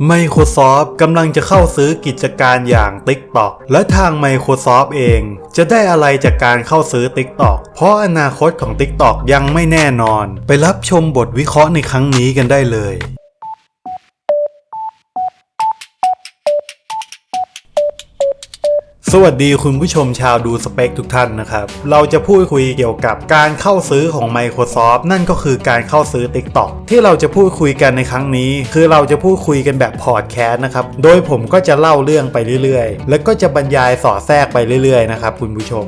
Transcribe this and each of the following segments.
Microsoft กำลังจะเข้าซื้อกิจการอย่าง TikTok และทาง Microsoft เอง จะได้อะไรจากการเข้าซื้อ TikTok เพราะอนาคตของ TikTok ยังไม่แน่นอน ไปรับชมบทวิเคราะห์ในครั้งนี้กันได้เลย สวัสดีคุณผู้ชมชาวดูสเปคทุกท่านนะครับ เราจะพูดคุยเกี่ยวกับการเข้าซื้อของ Microsoft นั่นก็คือการเข้าซื้อ TikTok ที่เราจะพูดคุยกันในครั้งนี้ คือเราจะพูดคุยกันแบบพอดแคสต์นะครับ โดยผมก็จะเล่าเรื่องไปเรื่อยๆ แล้วก็จะบรรยายสอดแทรกไปเรื่อยๆนะครับคุณผู้ชม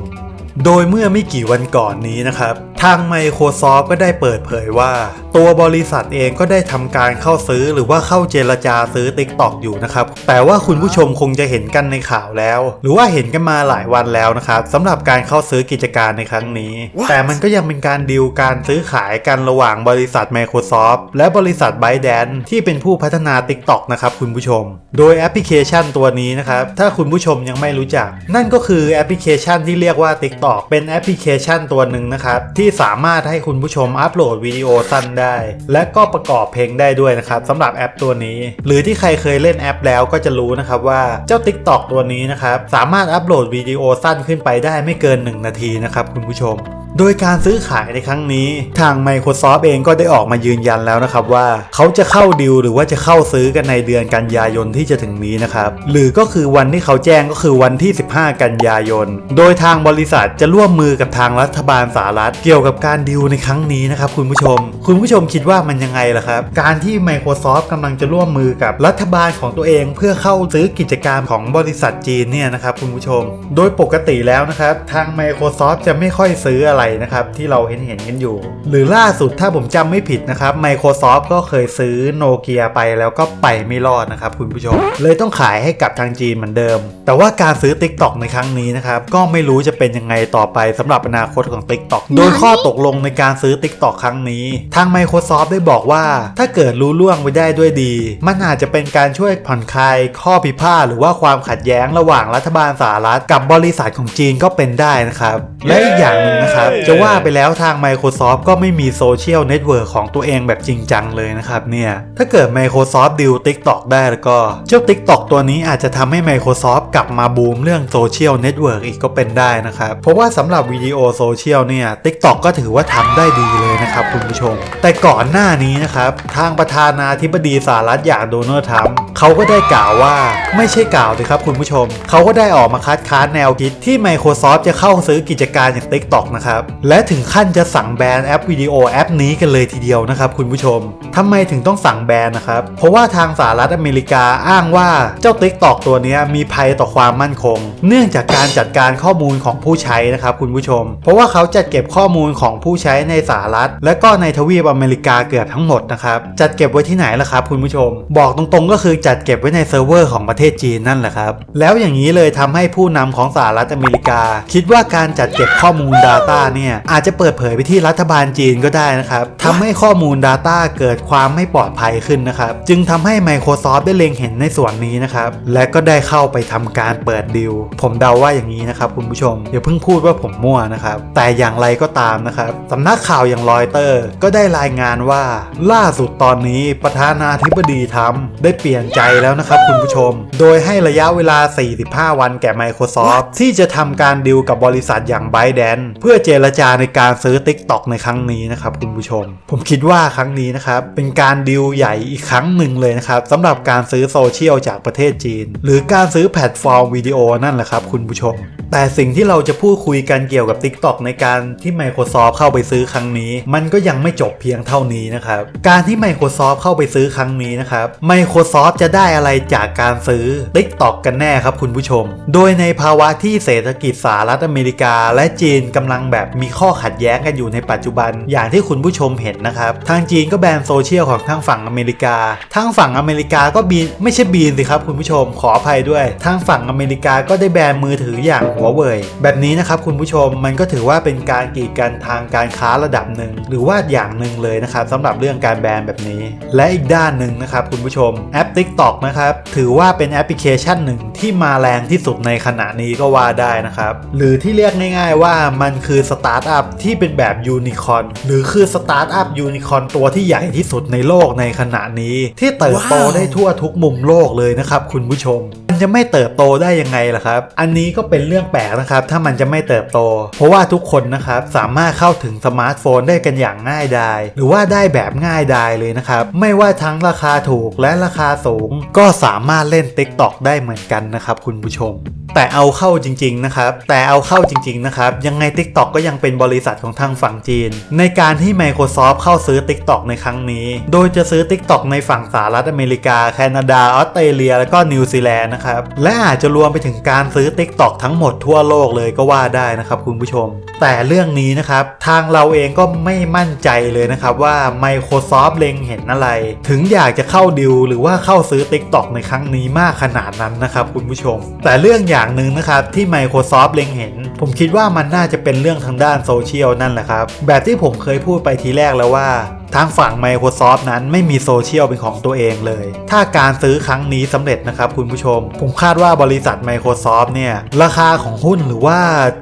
โดยเมื่อไม่กี่วันก่อนนี้นะครับ ทาง Microsoft ก็ได้เปิดเผยว่า ตัวบริษัทเองก็ได้ทำการเข้าซื้อหรือว่าเข้าเจรจาซื้อ TikTok อยู่นะครับ แต่ว่าคุณผู้ชมคงจะเห็นกันในข่าวแล้ว หรือว่าเห็นกันมาหลายวันแล้วนะครับสำหรับการเข้าซื้อกิจการในครั้งนี้ แต่มันก็ยังเป็นการดีลการซื้อขายกันระหว่างบริษัท Microsoft และบริษัท ByteDance ที่เป็นผู้พัฒนา TikTok นะครับคุณผู้ชม โดยแอปพลิเคชันตัวนี้นะครับถ้าคุณผู้ชมยังไม่รู้จัก นั่นก็คือแอปพลิเคชันที่เรียกว่า TikTok เป็นแอปพลิเคชันตัวหนึ่งนะครับที่สามารถให้คุณผู้ชมอัปโหลดวิดีโอสั้นได้ และก็ประกอบเพลงได้ด้วยนะครับสำหรับแอปตัวนี้ หรือที่ใครเคยเล่นแอปแล้วก็จะรู้นะครับว่าเจ้า TikTok ตัวนี้นะครับสามารถอัปโหลดวิดีโอสั้นขึ้นไปได้ไม่เกิน 1 นาทีนะครับคุณผู้ชม โดยการซื้อขายในครั้งนี้ ทาง Microsoft เองก็ได้ออกมายืนยันแล้วนะครับว่า เขาจะเข้าดิวหรือว่าจะเข้าซื้อกันในเดือนกันยายนที่จะถึงนี้นะครับหรือก็คือวันที่เขาแจ้งก็คือวันที่ 15 กันยายน โดยทางบริษัทจะร่วมมือกับทางรัฐบาลสหรัฐเกี่ยวกับการดิวในครั้งนี้นะครับคุณผู้ชม คุณผู้ชมคิดว่ามันยังไงล่ะครับการที่ Microsoft กำลังจะร่วมมือกับรัฐบาลของตัวเอง เพื่อเข้าซื้อกิจการของบริษัทจีนเนี่ยนะครับคุณผู้ชม โดยปกติแล้วนะครับทาง Microsoft จะไม่ค่อยซื้ออะไรนะครับที่เราเห็นเห็นกันอยู่ หรือล่าสุดถ้าผมจำไม่ผิดนะครับ Microsoft ก็เคยซื้อโนเกียไปแล้วก็ไปไม่รอดนะครับคุณผู้ชม เลยต้องขายให้กับทางจีนเหมือนเดิม แต่ว่าการซื้อ TikTok ในครั้งนี้นะครับก็ไม่รู้จะเป็นยังไงต่อไปสำหรับอนาคตของ TikTok โดยข้อตกลงในการซื้อ TikTok ครั้งนี้ ทาง Microsoft ได้บอกว่า ถ้าเกิดรู้ล่วงไปได้ด้วยดี มันอาจจะเป็นการช่วยผ่อนคลายข้อพิพาทหรือว่าความขัดแย้งระหว่างรัฐบาลสหรัฐกับบริษัทของจีนก็เป็นได้นะครับ และอีกอย่างหนึ่งนะครับจะว่าไปแล้วทาง Microsoft ก็ไม่มีโซเชียลเน็ตเวิร์กของตัวเองแบบจริงจังเลยนะครับเนี่ย ถ้าเกิด Microsoft ดิว TikTok ได้แล้วก็ เจ้า TikTok ตัวนี้อาจจะทำให้ Microsoft กลับมาบูมเรื่องโซเชียลเน็ตเวิร์กอีกก็เป็นได้นะครับ เพราะว่าสำหรับวิดีโอโซเชียลเนี่ย TikTok ก็ถือว่าทำได้ดีเลยนะครับคุณผู้ชม แต่ก่อนหน้านี้นะครับทางประธานาธิบดีสหรัฐอย่างโดนัลด์ทรัมป์เขาก็ได้กล่าวว่าไม่ใช่กล่าวเลยครับคุณผู้ชม เขาก็ได้ออกมาคัดค้านแนวคิดที่ Microsoft จะเข้าซื้อกิจการอย่าง TikTok นะครับและถึงขั้นจะสั่งแบนแอปวิดีโอแอปนี้กันเลยทีเดียวนะครับคุณผู้ชมทำไมถึงต้องสั่งแบนนะครับ เพราะว่าทางสหรัฐอเมริกาอ้างว่าเจ้า TikTok ตัวนี้มีภัยต่อความมั่นคง เนื่องจากการจัดการข้อมูลของผู้ใช้นะครับคุณผู้ชม เพราะว่าเขาจัดเก็บข้อมูลของผู้ใช้ในสหรัฐ และก็ในทวีปอเมริกาเกือบทั้งหมดนะครับจัดเก็บไว้ที่ไหนล่ะครับคุณผู้ชม บอกตรงๆก็คือจัดเก็บไว้ในเซิร์ฟเวอร์ของประเทศจีนนั่นแหละครับแล้วอย่างนี้เลยทำให้ผู้นำของสหรัฐอเมริกา คิดว่าการจัดเก็บข้อมูล Data เนี่ยอาจจะเปิดเผยไปที่รัฐบาลจีนก็ได้นะครับทำให้ข้อมูล Data เกิดความไม่ปลอดภัยขึ้นนะครับ จึงทำให้ Microsoft ได้เล็งเห็นในส่วนนี้นะครับ และก็ได้เข้าไปทำการเปิดดิว ผมเดาว่าอย่างนี้นะครับคุณผู้ชมอย่าเพิ่งพูดว่าผมมั่วนะครับ แต่อย่างไรก็ตามนะครับสำนักข่าวอย่างรอยเตอร์ก็ได้รายงานว่า ล่าสุดตอนนี้ประธานาธิบดีทรัมป์ได้เปลี่ยนใจแล้วนะครับคุณผู้ชม โดยให้ระยะเวลา 45 วันแก่ Microsoft ที่จะทำการดิวกับบริษัทอย่าง ByteDance เพื่อเจรจาในการซื้อ TikTok ในครั้งนี้นะครับคุณผู้ชม ผมคิดว่าครั้งนี้นะครับเป็นการดิวใหญ่อีกครั้งหนึ่งเลยนะครับสำหรับการซื้อโซเชียลจากประเทศจีน หรือการซื้อแพลตฟอร์มวิดีโอนั่นแหละครับคุณผู้ชม แต่สิ่งที่เราจะพูดคุยกันเกี่ยวกับ TikTok ในการที่ Microsoft เข้าไปซื้อครั้งนี้ มันก็ยังไม่จบเพียงเท่านี้นะครับการที่ Microsoft เข้าไปซื้อครั้งนี้นะครับ Microsoft จะได้อะไรจากการซื้อ TikTok กันแน่ครับคุณผู้ชม โดยในภาวะที่เศรษฐกิจสหรัฐอเมริกาและจีนกำลังแบบมีข้อขัดแย้งกันอยู่ในปัจจุบัน อย่างที่คุณผู้ชมเห็นนะครับ ทางจีนก็แบนโซเชียลของทางฝั่งอเมริกา ทางฝั่งอเมริกาก็บีนไม่ใช่บีนสิครับคุณผู้ชมขออภัยด้วย ทางฝั่งอเมริกาก็ได้แบนมือถืออย่างหัวเว่ยแบบนี้นะครับคุณผู้ชมมันก็ถือว่าเป็นการกีดกันทางการค้าระดับหนึ่งหรือว่าอย่างหนึ่งเลยนะครับสำหรับเรื่องการแบนแบบนี้ และอีกด้านหนึ่งนะครับคุณผู้ชมแอป TikTok นะครับถือว่าเป็นแอปพลิเคชันหนึ่งที่มาแรงที่สุดในขณะนี้ก็ว่าได้นะครับหรือที่เรียกง่าย ๆ ว่ามันคือสตาร์ทอัพที่เป็นแบบยูนิคอร์นหรือคือสตาร์ทอัพยูนิคอร์นตัวที่ใหญ่ที่สุดในโลกในขณะนี้ ที่เติบโตได้ทั่วทุกมุมโลกเลยนะครับคุณผู้ชมมัน จะไม่เติบโตได้ยังไงล่ะครับ อันนี้ก็เป็นเรื่องแปลกนะครับ ถ้ามันจะไม่เติบโต เพราะว่าทุกคนนะครับสามารถเข้าถึงสมาร์ทโฟนได้กันอย่างง่ายดายหรือว่าได้แบบง่ายดายเลยนะครับ ไม่ว่าทั้งราคาถูกและราคาสูง ก็สามารถเล่น TikTok ได้เหมือนกันนะครับ คุณผู้ชมแต่เอาเข้าจริงๆนะครับ แต่เอาเข้าจริงๆนะครับ ยังไง TikTok ก็ยังเป็นบริษัทของทางฝั่งจีน ในการที่ Microsoft เข้าซื้อ TikTok ในครั้งนี้ โดยจะซื้อ TikTok ในฝั่งสหรัฐอเมริกา แคนาดา ออสเตรเลีย และก็นิวซีแลนด์นะครับและอาจจะรวมไปถึงการซื้อ TikTok ทั้งหมดทั่วโลกเลยก็ว่าได้นะครับคุณผู้ชม แต่เรื่องนี้นะครับ ทางเราเองก็ไม่มั่นใจเลยนะครับว่า Microsoft เล็งเห็นอะไร ถึงอยากจะเข้าดิวหรือว่าเข้าซื้อ TikTok ในครั้งนี้มากขนาดนั้นนะครับคุณผู้ชม แต่เรื่องอย่างหนึ่งนะครับที่ Microsoft เล็งเห็น ผมคิดว่ามันน่าจะเป็นเรื่องทางด้านโซเชียลนั่นแหละครับแบบที่ผมเคยพูดไปทีแรกแล้วว่า ทางฝั่ง Microsoft นั้นไม่มีโซเชียลเป็นของตัวเองเลย ถ้าการซื้อครั้งนี้สำเร็จนะครับคุณผู้ชม ผมคาดว่าบริษัท Microsoft เนี่ย ราคาของหุ้นหรือว่า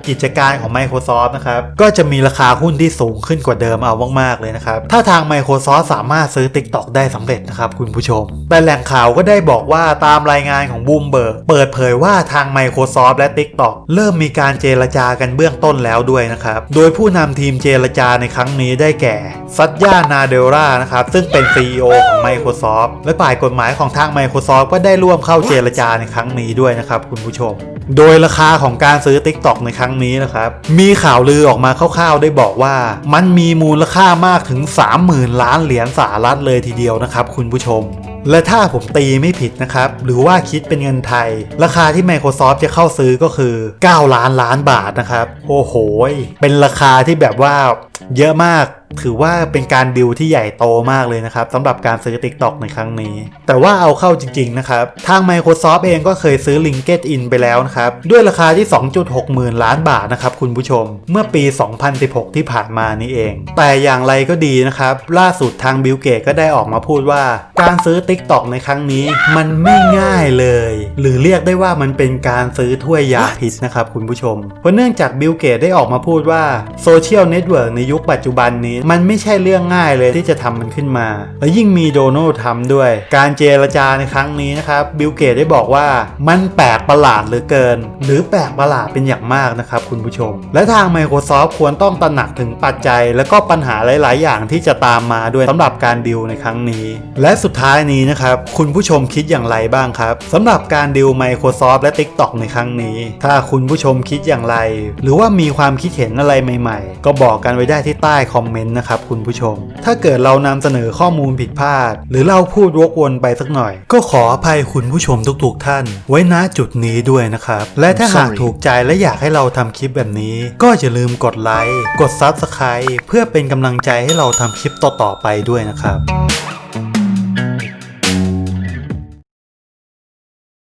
กิจการของ Microsoft นะครับ ก็จะมีราคาหุ้นที่สูงขึ้นกว่าเดิมเอามากๆเลยนะครับ ถ้าทาง Microsoft สามารถซื้อ TikTok ได้สำเร็จนะครับคุณผู้ชม แต่แหล่งข่าวก็ได้บอกว่าตามรายงานของ Bloomberg เปิดเผยว่าทาง Microsoft และ TikTok เริ่มมีการเจรจากันเบื้องต้นแล้วด้วยนะครับ โดยผู้นำทีมเจรจาในครั้งนี้ได้แก่ซัตยานาาเดลรานะครับซึ่งเป็น CEO ของ Microsoft และฝ่ายกฎหมายของทาง Microsoft ก็ได้ร่วมเข้าเจรจาในครั้งนี้ด้วยนะครับคุณผู้ชม โดยราคาของการซื้อ TikTok ในครั้งนี้นะครับมีข่าวลือออกมาคร่าวๆ ได้บอกว่า มันมีมูลค่ามากถึง 30,000 ล้านเหรียญสหรัฐเลยทีเดียวนะครับคุณผู้ชมและถ้าผมตีไม่ผิดนะครับ หรือว่าคิดเป็นเงินไทย ราคาที่ Microsoft จะเข้าซื้อก็คือ 9 ล้านล้านบาทนะครับ โอ้โห เป็นราคาที่แบบว่าเยอะมาก ถือว่าเป็นการดิวที่ใหญ่โตมากเลยนะครับสำหรับการซื้อ TikTok ในครั้งนี้ แต่ว่าเอาเข้าจริงๆนะครับ ทาง Microsoft เองก็เคยซื้อ LinkedIn ไปแล้วนะครับ ด้วยราคาที่ 2.6หมื่นล้านบาทนะครับคุณผู้ชม เมื่อปี 2016 ที่ผ่านมานี่เอง แต่อย่างไรก็ดีนะครับ ล่าสุดทางบิลเกตก็ได้ออกมาพูดว่า การซื้อ TikTok ในครั้งนี้ มันไม่ง่ายเลย หรือเรียกได้ว่ามันเป็นการซื้อถ้วยยาพิษนะครับคุณผู้ชมเพราะเนื่องจากบิลเกตได้ออกมาพูดว่าโซเชียลเน็ตเวิร์กในยุคปัจจุบันนี้มันไม่ใช่เรื่องง่ายเลยที่จะทำมันขึ้นมา และยิ่งมีโดนัลด์ทำด้วย การเจรจาในครั้งนี้นะครับบิลเกตได้บอกว่ามันแปลกประหลาดเหลือเกิน หรือแปลกประหลาดเป็นอย่างมากนะครับคุณผู้ชม และทาง Microsoft ควรต้องตระหนักถึงปัจจัย และก็ปัญหาหลาย ๆ อย่างที่จะตามมาด้วยสำหรับการดิวในครั้งนี้ และสุดท้ายนี้นะครับคุณผู้ชมคิดอย่างไรบ้างครับสำหรับการดิว Microsoft และ TikTok ในครั้งนี้ ถ้าคุณผู้ชมคิดอย่างไร หรือว่ามีความคิดเห็นอะไรใหม่ ๆ ก็บอกกันไว้ได้ที่ใต้คอมเมนต์นะครับคุณผู้ชม ถ้าเกิดเรานำเสนอข้อมูลผิดพลาด หรือเราพูดวกวนไปสักหน่อย ก็ขออภัยคุณผู้ชมทุกๆท่าน ไว้ณจุดนี้ด้วยนะครับ และถ้าหาก Sorry ถูกใจและอยากให้เราทำคลิปแบบนี้ ก็อย่าลืมกดไลค์กด Subscribe เพื่อเป็นกำลังใจให้เราทำคลิปต่อๆไปด้วยนะครับ